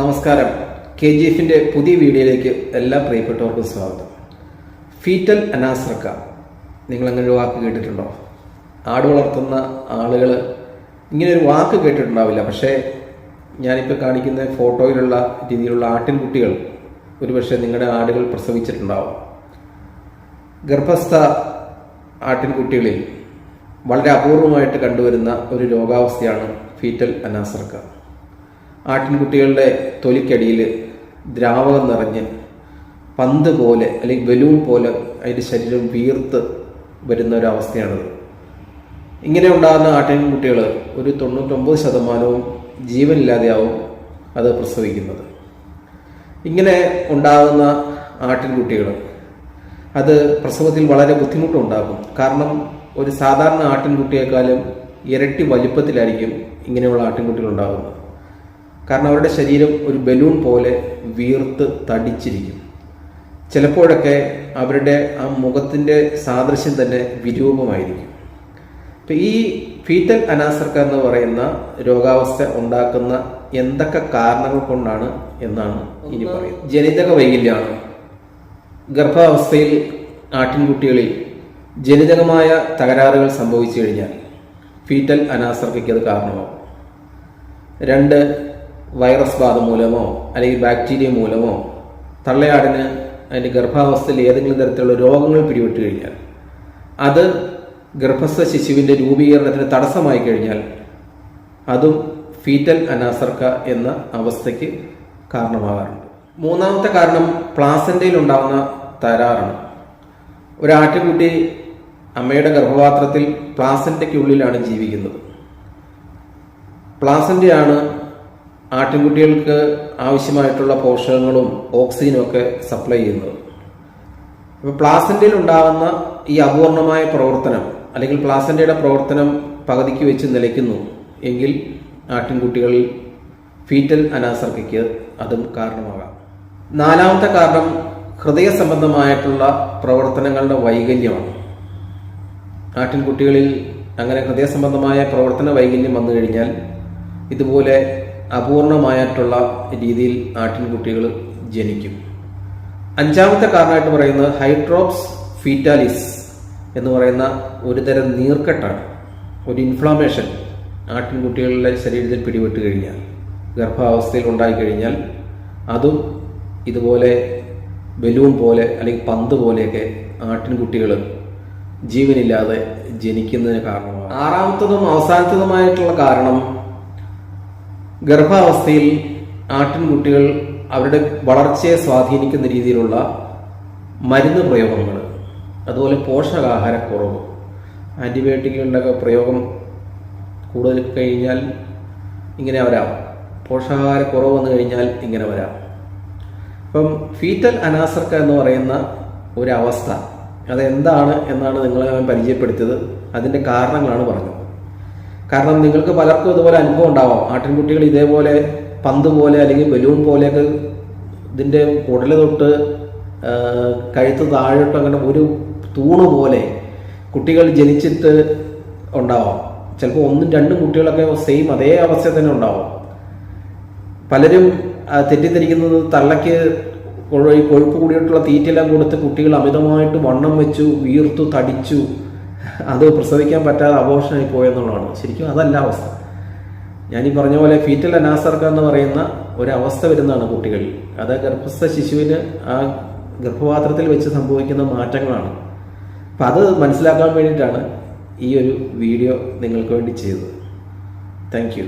നമസ്കാരം. K G എഫിന്റെ പുതിയ വീഡിയോയിലേക്ക് എല്ലാ പ്രിയപ്പെട്ടവർക്കും സ്വാഗതം. ഫീറ്റൽ അനാസ്രക്ക നിങ്ങൾ അങ്ങനെ ഒരു വാക്ക് കേട്ടിട്ടുണ്ടോ? ആട് വളർത്തുന്ന ആളുകൾ ഇങ്ങനെ ഒരു വാക്ക് കേട്ടിട്ടുണ്ടാവില്ല. പക്ഷേ ഞാനിപ്പോൾ കാണിക്കുന്ന ഫോട്ടോയിലുള്ള രീതിയിലുള്ള ആട്ടിൻകുട്ടികൾ ഒരുപക്ഷെ നിങ്ങളുടെ ആടുകൾ പ്രസവിച്ചിട്ടുണ്ടാവും. ഗർഭസ്ഥ ആട്ടിൻകുട്ടികളിൽ വളരെ അപൂർവമായിട്ട് കണ്ടുവരുന്ന ഒരു രോഗാവസ്ഥയാണ് ഫീറ്റൽ അനാസർക്ക. ആട്ടിൻകുട്ടികളുടെ തൊലിക്കടിയിൽ ദ്രാവകം നിറഞ്ഞ് പന്ത് പോലെ അല്ലെങ്കിൽ ബലൂൺ പോലെ അതിന്റെ ശരീരം വീർത്ത് വരുന്ന ഒരവസ്ഥയാണത് ഇങ്ങനെ ഉണ്ടാകുന്ന ആട്ടിൻകുട്ടികൾ ഒരു തൊണ്ണൂറ്റൊമ്പത് ശതമാനവും ജീവനില്ലാതെയാവും അത് പ്രസവിക്കുന്നത്. ഇങ്ങനെ ഉണ്ടാകുന്ന ആട്ടിൻകുട്ടികൾ അത് പ്രസവത്തിൽ വളരെ ബുദ്ധിമുട്ടുണ്ടാകും കാരണം ഒരു സാധാരണ ആട്ടിൻകുട്ടിയേക്കാളും ഇരട്ടി വലിപ്പത്തിലായിരിക്കും ഇങ്ങനെയുള്ള ആട്ടിൻകുട്ടികൾ ഉണ്ടാകുന്നത്. കാരണം അവരുടെ ശരീരം ഒരു ബലൂൺ പോലെ വീർത്ത് തടിച്ചിരിക്കും. ചിലപ്പോഴൊക്കെ അവരുടെ ആ മുഖത്തിന്റെ സാദൃശ്യം തന്നെ വിരൂപമായിരിക്കും. ഇപ്പം ഈ ഫീറ്റൽ അനാസർക്ക എന്ന് പറയുന്ന രോഗാവസ്ഥ ഉണ്ടാക്കുന്ന എന്തൊക്കെ കാരണങ്ങൾ കൊണ്ടാണ് എന്നാണ് ഇനി പറയുന്നത്. ജനിതക വൈകല്യമാണ്. ഗർഭാവസ്ഥയിൽ ആട്ടിൻകുട്ടികളിൽ ജനിതകമായ തകരാറുകൾ സംഭവിച്ചു കഴിഞ്ഞാൽ ഫീറ്റൽ അനാസർക്കയ്ക്ക് അത് കാരണമാകും. രണ്ട് വൈറസ് ബാധ മൂലമോ അല്ലെങ്കിൽ ബാക്ടീരിയ മൂലമോ തള്ളയാടിന് അതിന്റെ ഗർഭാവസ്ഥയിൽ ഏതെങ്കിലും തരത്തിലുള്ള രോഗങ്ങൾ പിടിപെട്ട് കഴിഞ്ഞാൽ അത് ഗർഭസ്ഥ ശിശുവിന്റെ രൂപീകരണത്തിന് തടസ്സമായി കഴിഞ്ഞാൽ അതും ഫീറ്റൽ അനാസർക്ക എന്ന അവസ്ഥയ്ക്ക് കാരണമാകാറുണ്ട്. മൂന്നാമത്തെ കാരണം പ്ലാസന്റയിൽ ഉണ്ടാകുന്ന തരാറാണ്. ഒരു അമ്മയുടെ ഗർഭപാത്രത്തിൽ പ്ലാസന്റയ്ക്കുള്ളിലാണ് ജീവിക്കുന്നത്. പ്ലാസന്റയാണ് ആട്ടിൻകുട്ടികൾക്ക് ആവശ്യമായിട്ടുള്ള പോഷകങ്ങളും ഓക്സിജനും ഒക്കെ സപ്ലൈ ചെയ്യുന്നത്. അപ്പോൾ പ്ലാസന്റയിൽ ഉണ്ടാകുന്ന ഈ അപൂർണമായ പ്രവർത്തനം അല്ലെങ്കിൽ പ്ലാസന്റയുടെ പ്രവർത്തനം പകുതിക്ക് വെച്ച് നിലയ്ക്കുന്നു എങ്കിൽ ആട്ടിൻകുട്ടികളിൽ ഫീറ്റൽ അനാസർക്കയ്ക്ക് അതും കാരണമാകാം. നാലാമത്തെ കാരണം ഹൃദയ സംബന്ധമായിട്ടുള്ള പ്രവർത്തനങ്ങളുടെ വൈകല്യമാണ്. ആട്ടിൻകുട്ടികളിൽ അങ്ങനെ ഹൃദയ സംബന്ധമായ പ്രവർത്തന വൈകല്യം വന്നു കഴിഞ്ഞാൽ ഇതുപോലെ അപൂർണമായിട്ടുള്ള രീതിയിൽ ആട്ടിൻകുട്ടികൾ ജനിക്കും. അഞ്ചാമത്തെ കാരണമായിട്ട് പറയുന്നത് ഹൈഡ്രോപ്സ് ഫീറ്റാലിസ് എന്ന് പറയുന്ന ഒരു തരം നീർക്കെട്ടാണ്. ഒരു ഇൻഫ്ലാമേഷൻ ആട്ടിൻകുട്ടികളുടെ ശരീരത്തിൽ പിടിപെട്ട് കഴിഞ്ഞാൽ ഗർഭാവസ്ഥയിൽ ഉണ്ടായിക്കഴിഞ്ഞാൽ അതും ഇതുപോലെ ബലൂൺ പോലെ അല്ലെങ്കിൽ പന്ത് പോലെയൊക്കെ ആട്ടിൻകുട്ടികൾ ജീവനില്ലാതെ ജനിക്കുന്നതിന് കാരണമാണ് ആറാമത്തതും അവസാനത്തതുമായിട്ടുള്ള കാരണം ഗർഭാവസ്ഥയിൽ ആട്ടിൻകുട്ടികൾ അവരുടെ വളർച്ചയെ സ്വാധീനിക്കുന്ന രീതിയിലുള്ള മരുന്ന് പ്രയോഗങ്ങൾ അതുപോലെ പോഷകാഹാരക്കുറവ് ആന്റിബയോട്ടിക്കുകളുടെയൊക്കെ പ്രയോഗം കൂടുതൽ കഴിഞ്ഞാൽ ഇങ്ങനെ വരാം. പോഷകാഹാരക്കുറവ് വന്നു കഴിഞ്ഞാൽ ഇങ്ങനെ വരാം. ഇപ്പം ഫീറ്റൽ അനാസർക്ക എന്ന് പറയുന്ന ഒരവസ്ഥ അതെന്താണ് എന്നാണ് നിങ്ങളെ ഞാൻ പരിചയപ്പെടുത്തിയത്. അതിന്റെ കാരണങ്ങളാണ് പറഞ്ഞത്. കാരണം നിങ്ങൾക്ക് പലർക്കും ഇതുപോലെ അനുഭവം ഉണ്ടാവാം. ആട്ടിൻകുട്ടികൾ ഇതേപോലെ പന്ത് പോലെ അല്ലെങ്കിൽ ബലൂൺ പോലെയൊക്കെ ഇതിന്റെ കുടൽ തൊട്ട് കഴുത്ത് താഴോട്ട് അങ്ങനെ ഒരു തൂണ് പോലെ കുട്ടികൾ ജനിച്ചിട്ട് ഉണ്ടാവാം. ചിലപ്പോൾ ഒന്നും രണ്ടും കുട്ടികളൊക്കെ സെയിം അതേ അവസ്ഥ തന്നെ ഉണ്ടാവും. പലരും തെറ്റിദ്ധരിക്കുന്നത് തള്ളയ്ക്ക് കൊഴുപ്പ് കൂടിയിട്ടുള്ള തീറ്റയെല്ലാം കൊടുത്ത് കുട്ടികൾ അമിതമായിട്ട് വണ്ണം വെച്ചു വീർത്തു തടിച്ചു അത് പ്രസവിക്കാൻ പറ്റാതെ അബോഷനായി പോയെന്നുള്ളതാണ്. ശരിക്കും അതല്ല അവസ്ഥ. ഞാൻ ഈ പറഞ്ഞ പോലെ ഫീറ്റൽ അനാസർക്ക എന്ന് പറയുന്ന ഒരവസ്ഥ വരുന്നതാണ് കുട്ടികളിൽ. അത് ഗർഭസ്ഥ ശിശുവിന് ആ ഗർഭപാത്രത്തിൽ വെച്ച് സംഭവിക്കുന്ന മാറ്റങ്ങളാണ്. അപ്പം അത് മനസ്സിലാക്കാൻ വേണ്ടിയിട്ടാണ് ഈ ഒരു വീഡിയോ നിങ്ങൾക്ക് വേണ്ടി ചെയ്തത്. താങ്ക്